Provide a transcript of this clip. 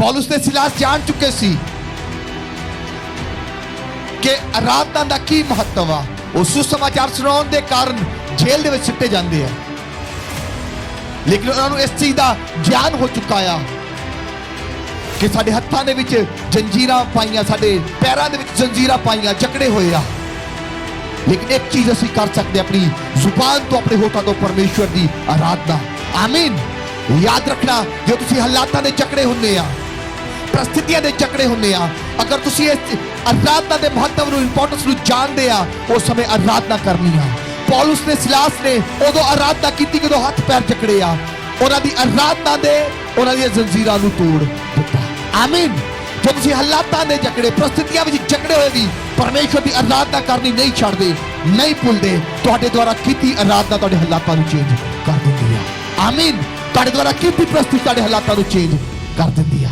ਪੌਲਸ ਤੇ ਸਿਲਾਸ ਜਾਣ ਚੁੱਕੇ ਸੀ ਕਿ ਆਰਾਧਨਾ ਦਾ ਕੀ ਮਹੱਤਵ ਆ ਉਹ ਸੁਸਮਾਚਾਰ ਸੁਣਾਉਣ ਦੇ ਕਾਰਨ ਜੇਲ੍ਹ ਦੇ ਵਿੱਚ ਸਿੱਟੇ ਜਾਂਦੇ ਆ ਲੇਕਿਨ ਉਹਨਾਂ ਨੂੰ ਇਸ ਚੀਜ਼ ਦਾ ਗਿਆਨ ਹੋ ਚੁੱਕਾ ਆ ਕਿ ਸਾਡੇ ਹੱਥਾਂ ਦੇ ਵਿੱਚ ਜੰਜੀਰਾਂ ਪਾਈਆਂ ਸਾਡੇ ਪੈਰਾਂ ਦੇ ਵਿੱਚ ਜੰਜੀਰਾਂ ਪਾਈਆਂ ਜਕੜੇ ਹੋਏ ਆ ਲੇਕਿਨ ਇੱਕ ਚੀਜ਼ ਅਸੀਂ ਕਰ ਸਕਦੇ ਆਪਣੀ ਜ਼ੁਬਾਨ ਤੋਂ ਆਪਣੇ ਹੋਠਾਂ ਤੋਂ ਪਰਮੇਸ਼ਵਰ ਦੀ ਆਰਾਧਨਾ ਆਮੀਨ ਯਾਦ ਰੱਖਣਾ ਜੇ ਤੁਸੀਂ ਹਾਲਾਤਾਂ ਦੇ ਜਕੜੇ ਹੁੰਦੇ ਆ ਪ੍ਰਸਥਿਤੀਆਂ ਦੇ ਚੱਕੜੇ ਹੁੰਦੇ ਆ। ਅਗਰ ਤੁਸੀਂ ਇਸ ਅਰਾਧਨਾ ਦੇ ਮਹੱਤਵ ਨੂੰ ਇੰਪੋਰਟੈਂਸ ਨੂੰ ਜਾਣਦੇ ਆ, ਉਸ ਸਮੇਂ ਅਰਾਧਨਾ ਕਰਨੀ ਆ। ਪੌਲਸ ਨੇ, ਸਿਲਾਸ ਨੇ ਉਦੋਂ ਆਰਾਧਨਾ ਕੀਤੀ ਜਦੋਂ ਹੱਥ ਪੈਰ ਜਕੜੇ ਆ। ਉਹਨਾਂ ਦੀ ਅਰਾਧਨਾ ਦੇ ਉਹਨਾਂ ਦੀਆਂ ਜ਼ੰਜੀਰਾਂ ਨੂੰ ਤੋੜ ਦਿੱਤਾ। ਆਮੀਨ ਜੋ ਤੁਸੀਂ ਹਾਲਾਤਾਂ ਦੇ ਜਕੜੇ, ਪ੍ਰਸਥਿਤੀਆਂ ਵਿੱਚ ਜਕੜੇ ਹੋਏ ਵੀ, ਪਰਮੇਸ਼ਵਰ ਦੀ ਆਰਾਧਨਾ ਕਰਨੀ ਨਹੀਂ ਛੱਡਦੇ, ਨਹੀਂ ਭੁੱਲਦੇ, ਤੁਹਾਡੇ ਦੁਆਰਾ ਕੀਤੀ ਅਰਾਧਨਾ ਤੁਹਾਡੇ ਹਾਲਾਤਾਂ ਨੂੰ ਚੇਂਜ ਕਰ ਦਿੰਦੀ ਆ। ਆਮੀਨ ਤੁਹਾਡੇ ਦੁਆਰਾ ਕੀਤੀ ਪ੍ਰਸਥਿਤੀ ਤੁਹਾਡੇ ਹਾਲਾਤਾਂ ਨੂੰ ਚੇਂਜ ਕਰ ਦਿੰਦੀ ਆ।